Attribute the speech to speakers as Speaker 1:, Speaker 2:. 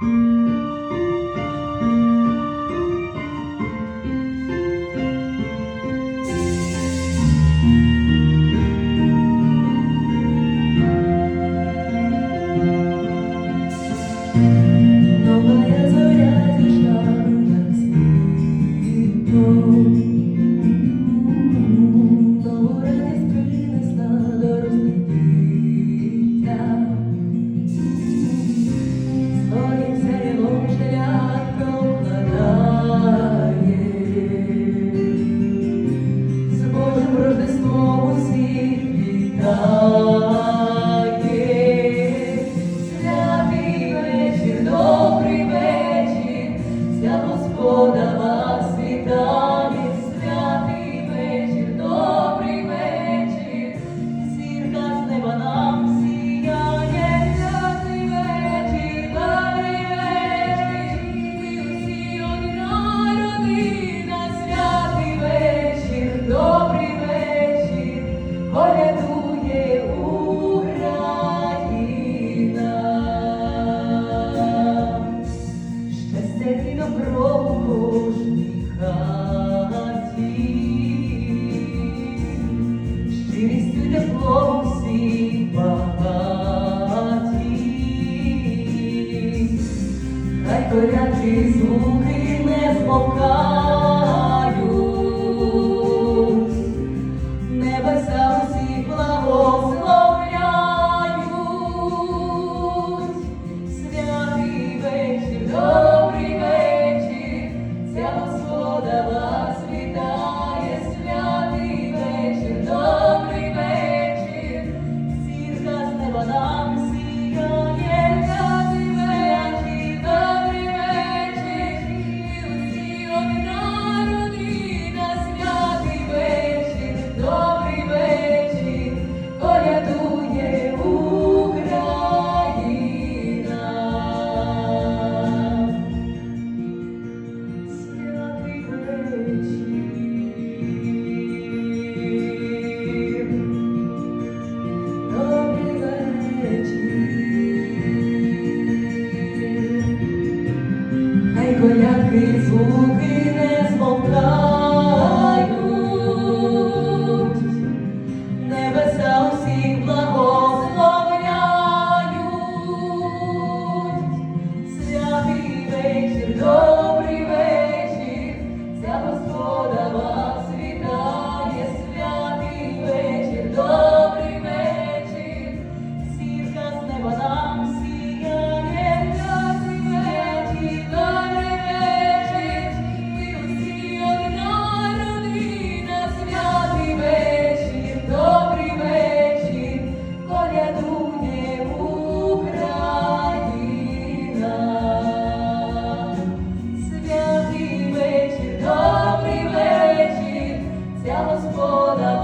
Speaker 1: Thank you. God. Хай горячі звуки не змовкають. Господа.